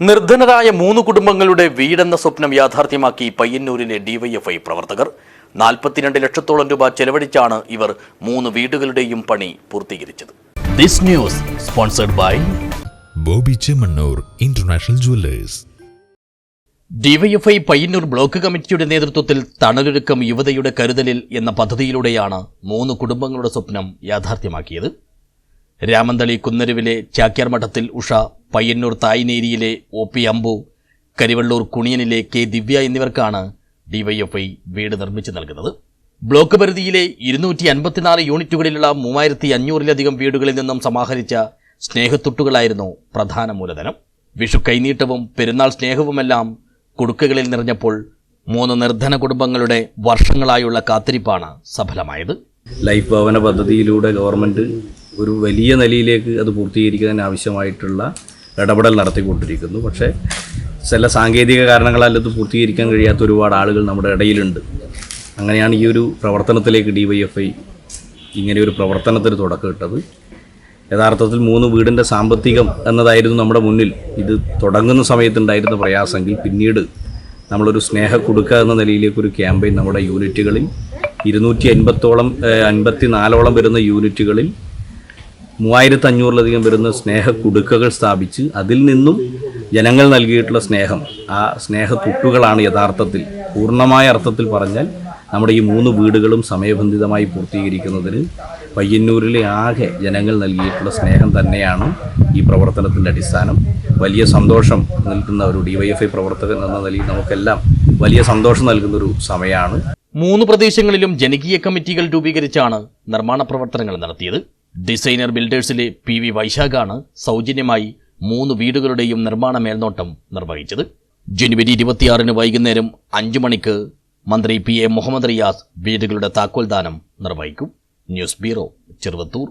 നിർധനരായ മൂന്ന് കുടുംബങ്ങളുടെ വീടെന്ന സ്വപ്നം യാഥാർത്ഥ്യമാക്കി പയ്യന്നൂരിലെ ഡിവൈഎഫ്ഐ പ്രവർത്തകർ. നാൽപ്പത്തിരണ്ട് ലക്ഷത്തോളം രൂപ ചെലവഴിച്ചാണ് ഇവർ മൂന്ന് വീടുകളുടെയും പണി പൂർത്തീകരിച്ചത്. This news sponsored by Boby Chemmanur international jewellers. DYFI Payyanur block കമ്മിറ്റിയുടെ നേതൃത്വത്തിൽ തണലൊരുക്കം യുവതയുടെ കരുതലിൽ എന്ന പദ്ധതിയിലൂടെയാണ് മൂന്ന് കുടുംബങ്ങളുടെ സ്വപ്നം യാഥാർത്ഥ്യമാക്കിയത്. രാമന്തളി കുന്നരുവിലെ ചാക്യാർമഠത്തിൽ ഉഷ പയ്യന്നൂർ തായ്നേരിയിലെ ഒ പി അമ്പു കരിവള്ളൂർ കുണിയനിലെ കെ ദിവ്യ എന്നിവർക്കാണ് ഡിവൈഎഫ്ഐ വീട് നിർമ്മിച്ചു നൽകുന്നത്. ബ്ലോക്ക് പരിധിയിലെ ഇരുന്നൂറ്റി അൻപത്തിനാല് യൂണിറ്റുകളിലുള്ള മൂവായിരത്തി അഞ്ഞൂറിലധികം വീടുകളിൽ നിന്നും സമാഹരിച്ച സ്നേഹത്തൊട്ടുകളായിരുന്നു പ്രധാന മൂലധനം. വിഷു കൈനീട്ടവും പെരുന്നാൾ സ്നേഹവുമെല്ലാം കുടുക്കുകളിൽ നിറഞ്ഞപ്പോൾ മൂന്ന് നിർധന കുടുംബങ്ങളുടെ വർഷങ്ങളായുള്ള കാത്തിരിപ്പാണ് സഫലമായത്. ലൈഫ് ഭവന പദ്ധതിയിലൂടെ ഗവൺമെന്റ് ഒരു വലിയ നിലയിലേക്ക് അത് പൂർത്തീകരിക്കുന്നതിന് ആവശ്യമായിട്ടുള്ള ഇടപെടൽ നടത്തിക്കൊണ്ടിരിക്കുന്നു. പക്ഷേ ചില സാങ്കേതിക കാരണങ്ങളാൽ ഇത് പൂർത്തീകരിക്കാൻ കഴിയാത്ത ഒരുപാട് ആളുകൾ നമ്മുടെ ഇടയിലുണ്ട്. അങ്ങനെയാണ് ഈ ഒരു പ്രവർത്തനത്തിലേക്ക് ഡി വൈ എഫ് ഐ ഇങ്ങനെ ഒരു പ്രവർത്തനത്തിന് തുടക്കമിട്ടത് യഥാർത്ഥത്തിൽ മൂന്ന് വീടിന്റെ സാമ്പത്തികം എന്നതായിരുന്നു നമ്മുടെ മുന്നിൽ. ഇത് തുടങ്ങുന്ന സമയത്തുണ്ടായിരുന്ന പ്രയാസമെങ്കിൽ പിന്നീട് നമ്മളൊരു സ്നേഹ കൊടുക്കുക എന്ന നിലയിലേക്ക് ഒരു ക്യാമ്പയിൻ നമ്മുടെ യൂണിറ്റുകളിൽ ഇരുന്നൂറ്റി അൻപത്തോളം അൻപത്തി നാലോളം വരുന്ന യൂണിറ്റുകളിൽ മൂവായിരത്തി അഞ്ഞൂറിലധികം വരുന്ന സ്നേഹ കുടുക്കകൾ സ്ഥാപിച്ച് അതിൽ നിന്നും ജനങ്ങൾ നൽകിയിട്ടുള്ള സ്നേഹം ആ സ്നേഹ തുട്ടുകളാണ് യഥാർത്ഥത്തിൽ. പൂർണമായ അർത്ഥത്തിൽ പറഞ്ഞാൽ നമ്മുടെ ഈ മൂന്ന് വീടുകളും സമയബന്ധിതമായി പൂർത്തീകരിക്കുന്നതിന് പയ്യന്നൂരിലെ ആകെ ജനങ്ങൾ നൽകിയിട്ടുള്ള സ്നേഹം തന്നെയാണ് ഈ പ്രവർത്തനത്തിന്റെ അടിസ്ഥാനം. വലിയ സന്തോഷം നൽകുന്ന ഒരു ഡിവൈഎഫ്ഐ പ്രവർത്തകൻ എന്ന നിലയിൽ നമുക്കെല്ലാം വലിയ സന്തോഷം നൽകുന്ന ഒരു സമയമാണ്. മൂന്ന് പ്രദേശങ്ങളിലും ജനകീയ കമ്മിറ്റികൾ രൂപീകരിച്ചാണ് നിർമ്മാണ പ്രവർത്തനങ്ങൾ നടത്തിയത്. ഡിസൈനർ ബിൽഡേഴ്സിലെ പി വി വൈശാഖാണ് സൗജന്യമായി മൂന്ന് വീടുകളുടെയും നിർമ്മാണ മേൽനോട്ടം നിർവഹിച്ചത്. ജനുവരി ഇരുപത്തിയാറിന് വൈകുന്നേരം അഞ്ചു മണിക്ക് മന്ത്രി പി എ മുഹമ്മദ് റിയാസ് വീടുകളുടെ താക്കോൽദാനം നിർവഹിക്കും. News bureau Cheruvathur.